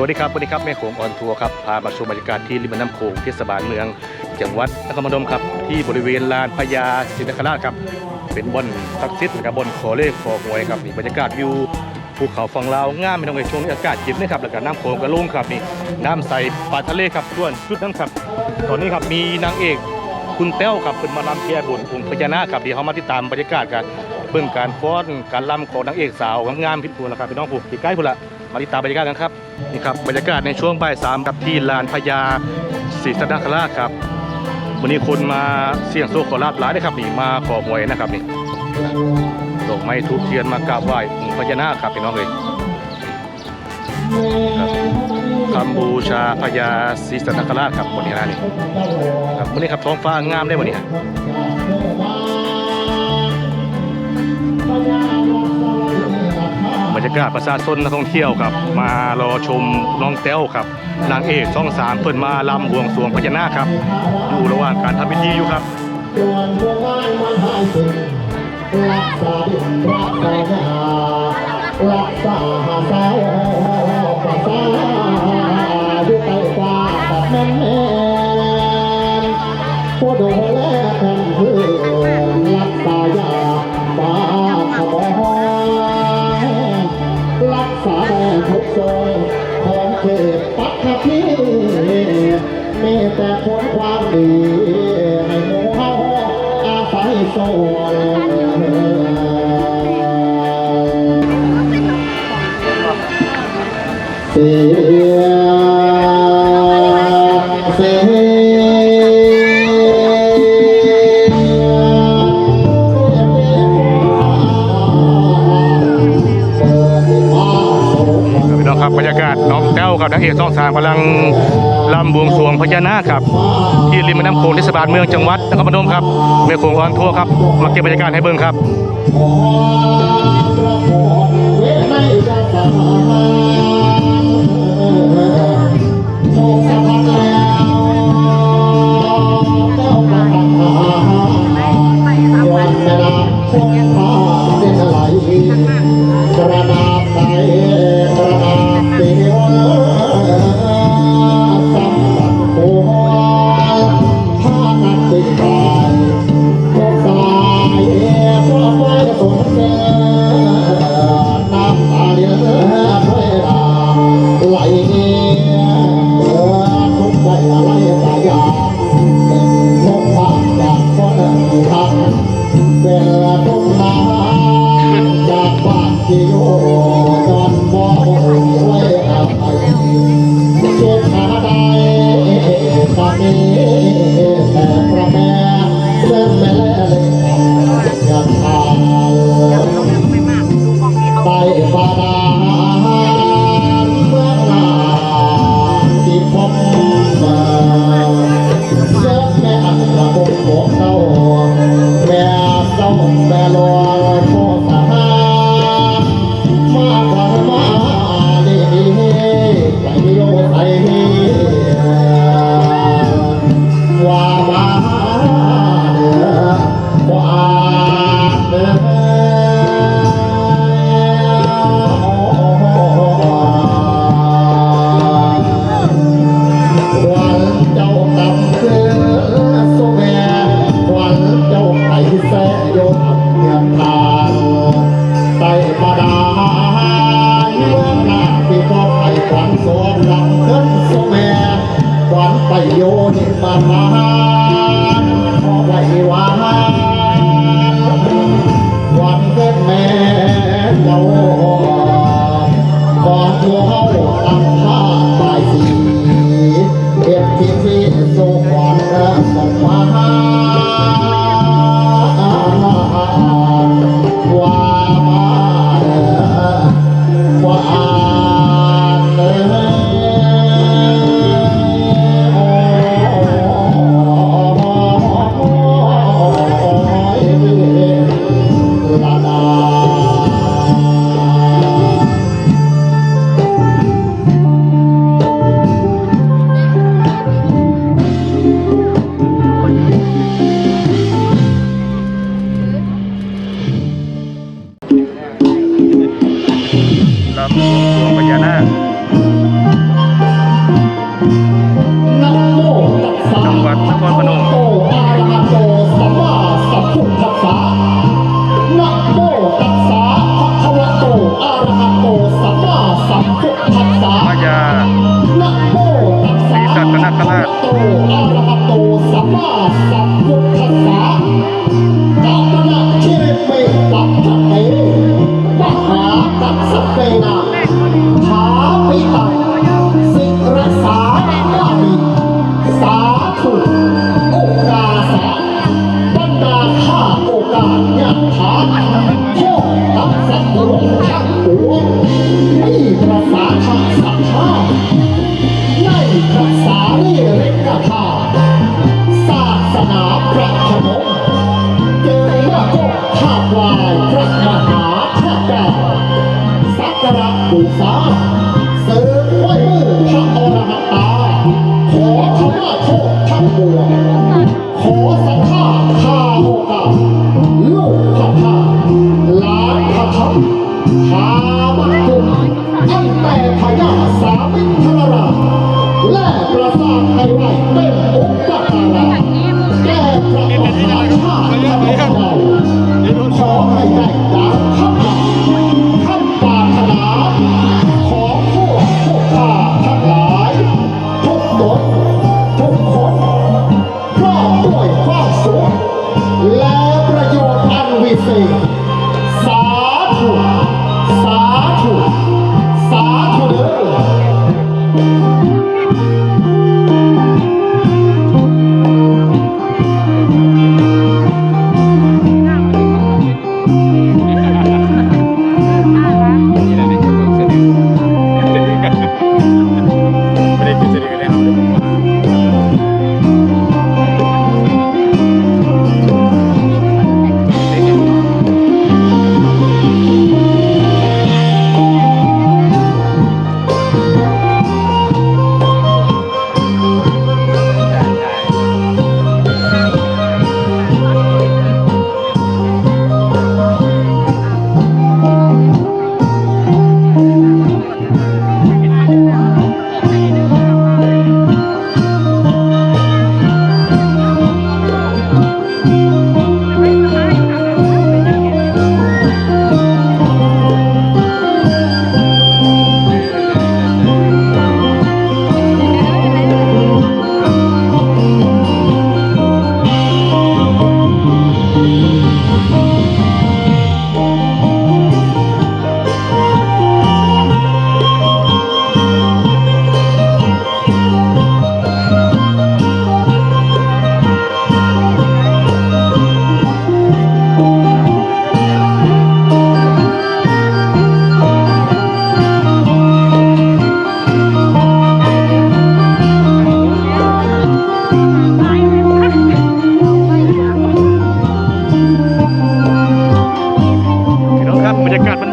วัสดีครับสวัสดีครับแม่โขงออนทัวร์ครับพามาชมบรรยากาศที่ริมน้ำโขงเทศบาลเมืองจังหวัดนครพนมครับที่บริเวณลานพญาศรีนคราชครับเป็นบอนศักดิ์สิทธิ์กับบอนขอเลขขอหวยครับนี่บรรยากาศวิวภูเขาฝั่งลาวงามไม่ต้องไปช่วงนี้อากาศเย็นนะครับแล้วก็น้ำโขงกระลุ่งครับนี่น้ำใสปลาทะเลครับส่วนจุดนั้นครับ ตอนนี้ครับมีนางเอกคุณแต้วครับเป็นมาลำแก้บนองค์พญานาคครับเดี๋ยวเขามาติดตามบรรยากาศกันเบื้องการฟ้อนการลำของนางเอกสาวงามพิษบูรณ์แล้วครับพี่น้องผู้ที่ใกล้พุ่นละมาติดตามบรรยากาศกันครับ นี่ครับบรรยากาศในช่วงบ่ายสามครับที่ลานพญาศรีสัตนคราชครับ วันนี้คนมาเสี่ยงโชคขอลาบหลายนะครับนี่มาขอหวยนะครับนี่ดอกไม้ทูบเทียนมากราบไหว้องค์พญานาคครับพี่น้องเลยครับคำบูชาพญาศรีสัตนคราชครับวันนี้นะนี่ครับวันนี้ครับท้องฟ้างามได้วันนี้ฮะบ รรยากาศประชาชนนักท่องเที่ยวครับ มารอชมน้องแต้วครับนางเอกช่องสามเพิ่นมาลำบวงสรวงพญานาคครับ อยู่ระหว่างการทำพิธีอยู่ครับส่วนดวงไม้มันหายสิ่งรักษาดิรักษาหารักษาหาสาวภาษาอยู่ใต้ฟ้าแบบแม่นแม่นผู้ดู จองของเขตปักขพีมีแต่คนความดีให้หมูเฮาอาศัยโซ่ กับนางเอกช่องสามกำลังลำบวงสรวงพญานาคครับ ที่ริมแม่น้ำโขงเทศบาลเมืองจังหวัดนครพนมครับแม่โขงออนทัวร์ครับมาเก็บบรรยากาศให้เบิ่งครับขอ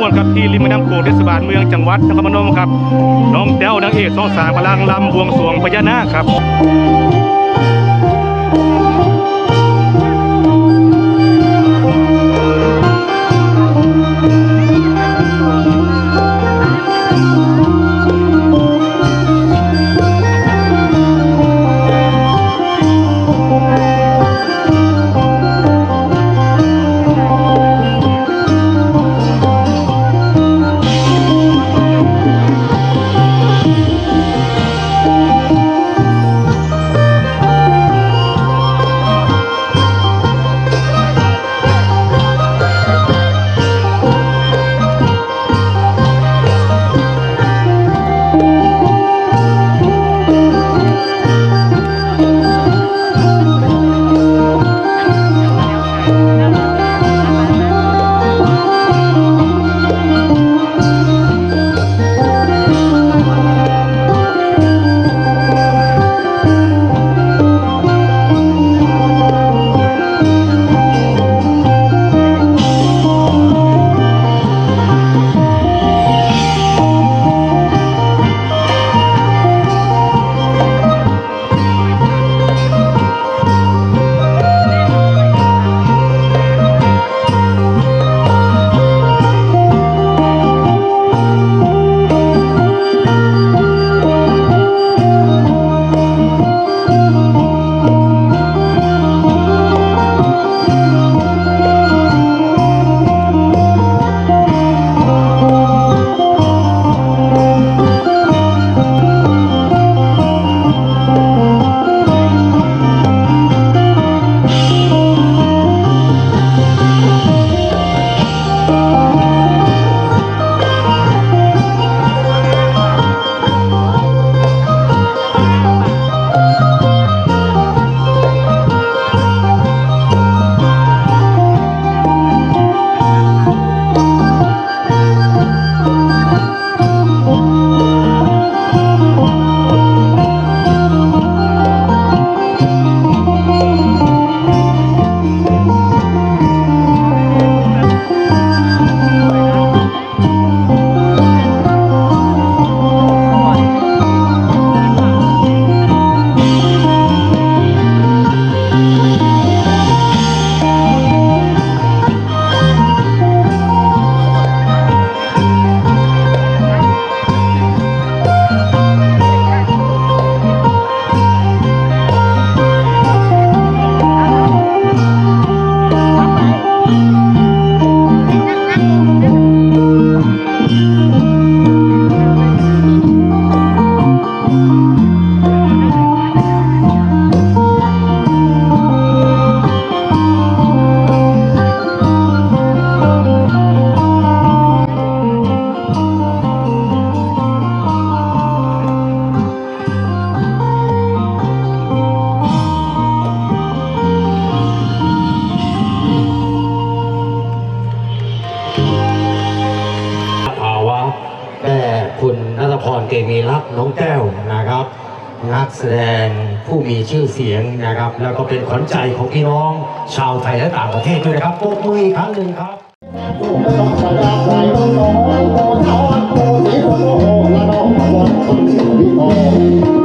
ม่วนครับที่ริมแม่น้ำโขงเทศบาลเมืองจังหวัดนครพนมครับน้องแต้วนางเอกสองสาวกำลังลำบวงสรวงพญานาคครับ นะครับ แล้วก็เป็นขวัญใจของพี่น้องชาวไทยและต่างประเทศด้วยนะครับปรบมือครั้งหนึ่งครับ Oh,